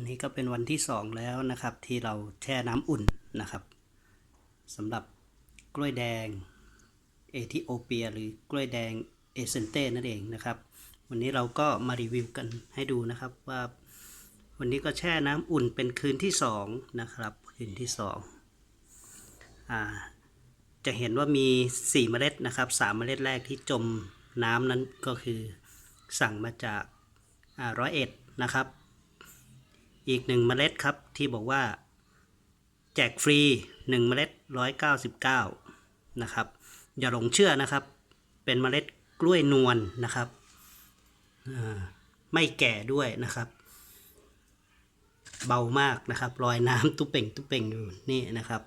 วันนี้ก็เป็นวันที่สองแล้วนะครับ ที่เราแช่น้ำอุ่นนะครับสำหรับกล้วยแดงเอธิโอเปียหรือกล้วยแดงเอเซนเต้นั่นเองนะครับ วันนี้เราก็มารีวิวกันให้ดูนะครับว่าวันนี้ก็แช่น้ำอุ่นเป็นคืนที่สองนะครับคืนที่สองอ่าจะเห็นว่ามี 4 เมล็ดนะครับ3เมล็ดแรกที่จมน้ำนั้นก็คือสั่งมาจากร้อยเอ็ดนะครับ อีก1เมล็ดครับที่บอกว่า แจกฟรี1เมล็ด199นะครับ อย่าหลงเชื่อนะครับ เป็นเมล็ดกล้วยนวลนะครับไม่แก่ด้วยนะครับ เบามากนะครับลอยน้ำตุ๊เป่งตุ๊เป่งอยู่นี่นะครับ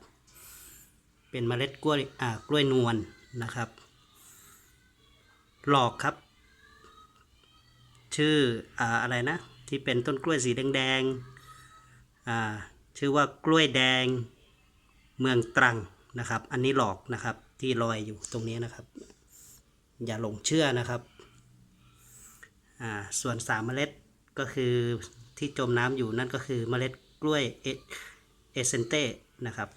เป็นเมล็ดกล้วยอ่ากล้วยนวลนะครับ หลอกครับ ชื่ออ่าอะไรนะ ที่เป็นต้นกล้วยสีแดงๆชื่อว่ากล้วยแดงเมืองตรังนะครับ อันนี้หลอกนะครับที่ลอยอยู่ตรงนี้นะครับ อย่าหลงเชื่อนะครับส่วนสามเมล็ดก็คือที่จมน้ำอยู่นั่นก็คือเมล็ดกล้วยเอเอเซนเต้นะครับ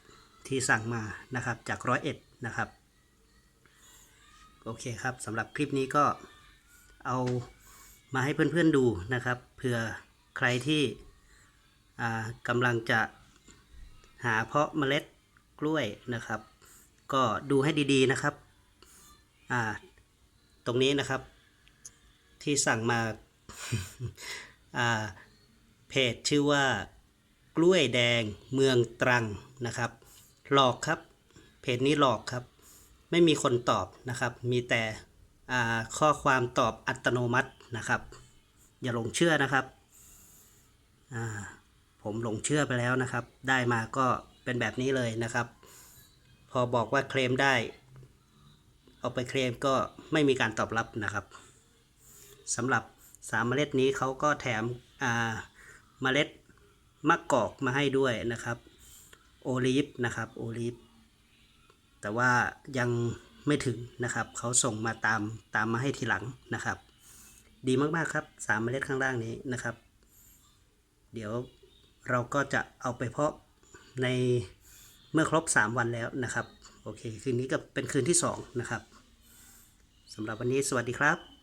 ที่สั่งมานะครับจากร้อยเอ็ดนะครับ โอเคครับสำหรับคลิปนี้ก็เอา มาให้เพื่อนๆดูนะครับเผื่อใครที่กำลังจะหาเพาะเมล็ดกล้วยนะครับ ก็ดูให้ดีๆนะครับ ตรงนี้นะครับ ที่สั่งมาาเพจชื่อว่ากล้วยแดงเมืองตรังนะครับ หลอกครับ เพจนี้หลอกครับ ไม่มีคนตอบนะครับ มีแต่ข้อความตอบอัตโนมัติ นะครับ อย่าหลงเชื่อนะครับผมหลงเชื่อไปแล้วนะครับ ได้มาก็เป็นแบบนี้เลยนะครับ พอบอกว่าเคลมได้ เอาไปเคลมก็ไม่มีการตอบรับนะครับสำหรับสามเมล็ดนี้เขาก็แถมเมล็ดมะกอกมาให้ด้วยนะครับโอลีฟนะครับโอลีฟแต่ว่ายังไม่ถึงนะครับ เขาส่งมาตามตามมาให้ทีหลังนะครับ ดีมากๆครับสามเมล็ดข้างล่างนี้นะครับ เดี๋ยวเราก็จะเอาไปเพาะในเมื่อครบ 3 วันแล้วนะครับ โอเค คืนนี้ก็เป็นคืนที่ 2 นะครับสำหรับวันนี้สวัสดีครับ